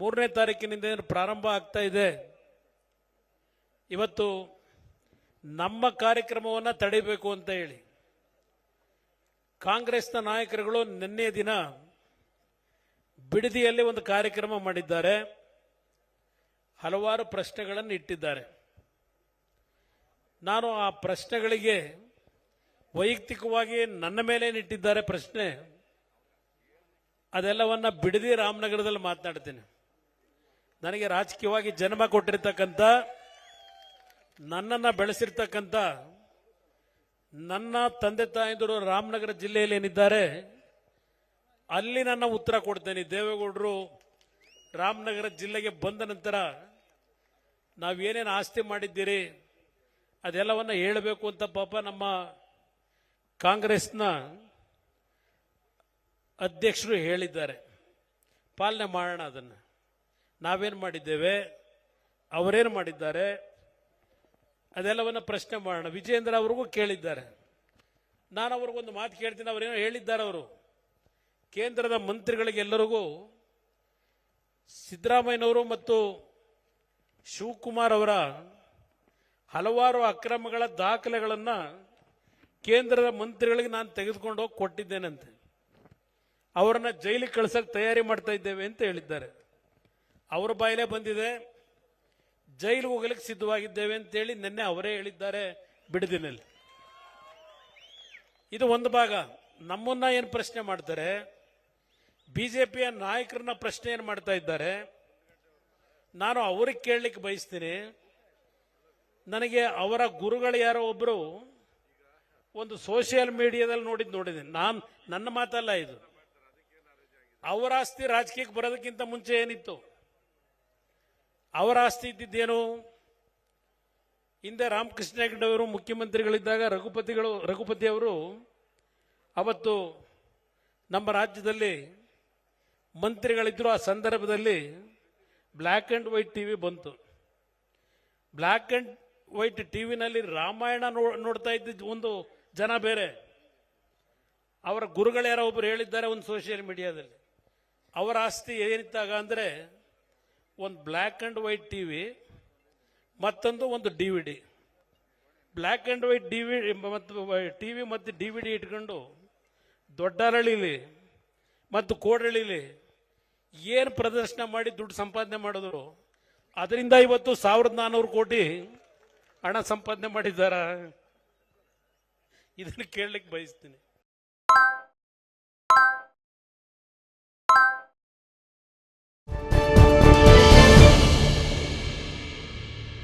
ಮೂರನೇ ತಾರೀಕಿನಿಂದ ಏನು ಪ್ರಾರಂಭ ಆಗ್ತಾ ಇದೆ? ಇವತ್ತು ನಮ್ಮ ಕಾರ್ಯಕ್ರಮವನ್ನು ತಡೀಬೇಕು ಅಂತ ಹೇಳಿ ಕಾಂಗ್ರೆಸ್ನ ನಾಯಕರುಗಳು ನಿನ್ನೆ ದಿನ ಬಿಡದಿಯಲ್ಲಿ ಒಂದು ಕಾರ್ಯಕ್ರಮ ಮಾಡಿದ್ದಾರೆ. ಹಲವಾರು ಪ್ರಶ್ನೆಗಳನ್ನು ಇಟ್ಟಿದ್ದಾರೆ. ನಾನು ಆ ಪ್ರಶ್ನೆಗಳಿಗೆ ವೈಯಕ್ತಿಕವಾಗಿ ನನ್ನ ಮೇಲೆ ಇಟ್ಟಿದ್ದಾರೆ ಪ್ರಶ್ನೆ? ಅದೆಲ್ಲವನ್ನ ಬಿಡದಿ ರಾಮನಗರದಲ್ಲಿ ಮಾತನಾಡ್ತೀನಿ. ನನಗೆ ರಾಜಕೀಯವಾಗಿ ಜನ್ಮ ಕೊಟ್ಟಿರ್ತಕ್ಕಂಥ, ನನ್ನನ್ನು ಬೆಳೆಸಿರ್ತಕ್ಕಂಥ, ನನ್ನ ತಂದೆ ತಾಯಂದಿರು ರಾಮನಗರ ಜಿಲ್ಲೆಯಲ್ಲಿ ಏನಿದ್ದಾರೆ, ಅಲ್ಲಿ ನನ್ನ ಉತ್ತರ ಕೊಡ್ತೇನೆ. ದೇವೇಗೌಡರು ರಾಮನಗರ ಜಿಲ್ಲೆಗೆ ಬಂದ ನಂತರ ನಾವೇನೇನು ಆಸ್ತಿ ಮಾಡಿದ್ದೀರಿ, ಅದೆಲ್ಲವನ್ನು ಹೇಳಬೇಕು ಅಂತ ಪಾಪ ನಮ್ಮ ಕಾಂಗ್ರೆಸ್ನ ಅಧ್ಯಕ್ಷರು ಹೇಳಿದ್ದಾರೆ. ಪಾಲನೆ ಮಾಡೋಣ ಅದನ್ನು. ನಾವೇನು ಮಾಡಿದ್ದೇವೆ? ಅವರೇನು ಮಾಡಿದ್ದಾರೆ? ಅದೆಲ್ಲವನ್ನು ಪ್ರಶ್ನೆ ಮಾಡೋಣ. ವಿಜೇಂದ್ರ ಅವ್ರಿಗೂ ಕೇಳಿದ್ದಾರೆ. ನಾನು ಅವ್ರಿಗೊಂದು ಮಾತು ಕೇಳ್ತೀನಿ. ಅವರೇನೋ ಹೇಳಿದ್ದಾರೆ ಅವರು. ಕೇಂದ್ರದ ಮಂತ್ರಿಗಳಿಗೆಲ್ಲರಿಗೂ ಸಿದ್ದರಾಮಯ್ಯನವರು ಮತ್ತು ಶಿವಕುಮಾರ್ ಅವರ ಹಲವಾರು ಅಕ್ರಮಗಳ ದಾಖಲೆಗಳನ್ನು ಕೇಂದ್ರದ ಮಂತ್ರಿಗಳಿಗೆ ನಾನು ತೆಗೆದುಕೊಂಡು ಹೋಗಿ ಕೊಟ್ಟಿದ್ದೇನಂತೆ. ಅವರನ್ನ ಜೈಲಿಗೆ ಕಳ್ಸಕ್ಕೆ ತಯಾರಿ ಮಾಡ್ತಾ ಇದ್ದೇವೆ ಅಂತ ಹೇಳಿದ್ದಾರೆ. ಅವರ ಬಾಯಿಲೇ ಬಂದಿದೆ. ಜೈಲು ಹೋಗಲಿಕ್ಕೆ ಸಿದ್ಧವಾಗಿದ್ದೇವೆ ಅಂತೇಳಿ ನಿನ್ನೆ ಅವರೇ ಹೇಳಿದ್ದಾರೆ ಬಿಡದಿನಲ್ಲಿ. ಇದು ಒಂದು ಭಾಗ. ನಮ್ಮನ್ನ ಏನು ಪ್ರಶ್ನೆ ಮಾಡ್ತಾರೆ? ಬಿಜೆಪಿಯ ನಾಯಕರನ್ನ ಪ್ರಶ್ನೆ ಏನು ಮಾಡ್ತಾ ಇದ್ದಾರೆ? ನಾನು ಅವ್ರಿಗೆ ಕೇಳಲಿಕ್ಕೆ ಬಯಸ್ತೀನಿ. ನನಗೆ ಅವರ ಗುರುಗಳು ಯಾರೋ ಒಬ್ಬರು ಒಂದು ಸೋಷಿಯಲ್ ಮೀಡಿಯಾದಲ್ಲಿ ನೋಡಿದ್ ನೋಡಿದ್ದೀನಿ. ನಾನು ನನ್ನ ಮಾತಲ್ಲ ಇದು. ಅವರ ಆಸ್ತಿ ರಾಜಕೀಯಕ್ಕೆ ಬರೋದಕ್ಕಿಂತ ಮುಂಚೆ ಏನಿತ್ತು? ಅವರ ಆಸ್ತಿ ಇದ್ದಿದ್ದೇನು? ಹಿಂದೆ ರಾಮಕೃಷ್ಣ ಹೆಗಡೆ ಅವರು ಮುಖ್ಯಮಂತ್ರಿಗಳಿದ್ದಾಗ ರಘುಪತಿಗಳು ರಘುಪತಿ ಅವರು ಅವತ್ತು ನಮ್ಮ ರಾಜ್ಯದಲ್ಲಿ ಮಂತ್ರಿಗಳಿದ್ದರು ಆ ಸಂದರ್ಭದಲ್ಲಿ ಬ್ಲ್ಯಾಕ್ ಆ್ಯಂಡ್ ವೈಟ್ ಟಿವಿ ಬಂತು. ಬ್ಲ್ಯಾಕ್ ಆ್ಯಂಡ್ ವೈಟ್ ಟಿ ವಿನಲ್ಲಿ ರಾಮಾಯಣ ನೋಡ್ತಾ ಇದ್ದ ಒಂದು ಜನ ಬೇರೆ. ಅವರ ಗುರುಗಳು ಯಾರೋ ಒಬ್ರು ಹೇಳಿದ್ದಾರೆ ಒಂದು ಸೋಷಿಯಲ್ ಮೀಡಿಯಾದಲ್ಲಿ ಅವರ ಆಸ್ತಿ ಏನಿತ್ತಾಗ ಅಂದರೆ ಒಂದು black and white T V ಮತ್ತೊಂದು ಒಂದು DVD. Black and white D V, ಮತ್ತು ಟಿ ವಿ ಮತ್ತು ಡಿ ವಿ ಡಿ ಇಟ್ಕೊಂಡು ದೊಡ್ಡರಳಿಲಿ ಮತ್ತು ಕೋಡಳಿಲಿ ಏನು ಪ್ರದರ್ಶನ ಮಾಡಿ ದುಡ್ಡು ಸಂಪಾದನೆ ಮಾಡಿದ್ರು, ಅದರಿಂದ ಇವತ್ತು ಸಾವಿರದ ನಾನ್ನೂರು ಕೋಟಿ ಹಣ ಸಂಪಾದನೆ ಮಾಡಿದ್ದಾರ? ಇದನ್ನು ಕೇಳಲಿಕ್ಕೆ ಬಯಸ್ತೀನಿ.